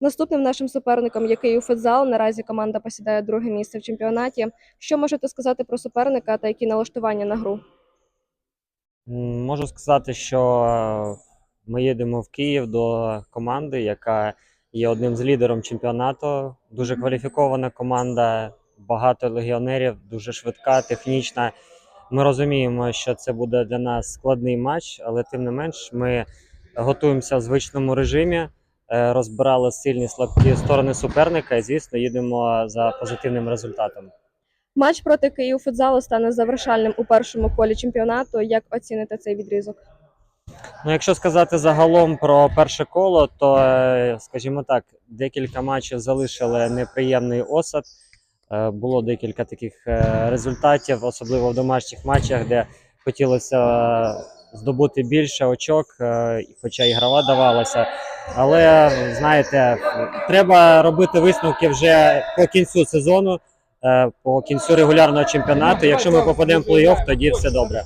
Наступним нашим суперником є Київ футзал. Наразі команда посідає друге місце в чемпіонаті. Що можете сказати про суперника та які налаштування на гру? Можу сказати, що е, ми їдемо в Київ до команди, яка є одним з лідером чемпіонату. Дуже кваліфікована команда, багато легіонерів, дуже швидка, технічна. Ми розуміємо, що це буде для нас складний матч, але тим не менш ми готуємося в звичному режимі, розбирали сильні слабкі сторони суперника і, звісно, їдемо за позитивним результатом. Матч проти Київ футзалу стане завершальним у першому колі чемпіонату. Як оціните цей відрізок? Ну, якщо сказати загалом про перше коло, то, е, скажімо так, декілька матчів залишили неприємний осад. Е, Було декілька таких е, результатів, особливо в домашніх матчах, де хотілося е, здобути більше очок, хоча і грава давалася. Але знаєте, треба робити висновки вже по кінцю сезону, е, по кінцю регулярного чемпіонату. Якщо ми попадемо в плей-офф, тоді все добре.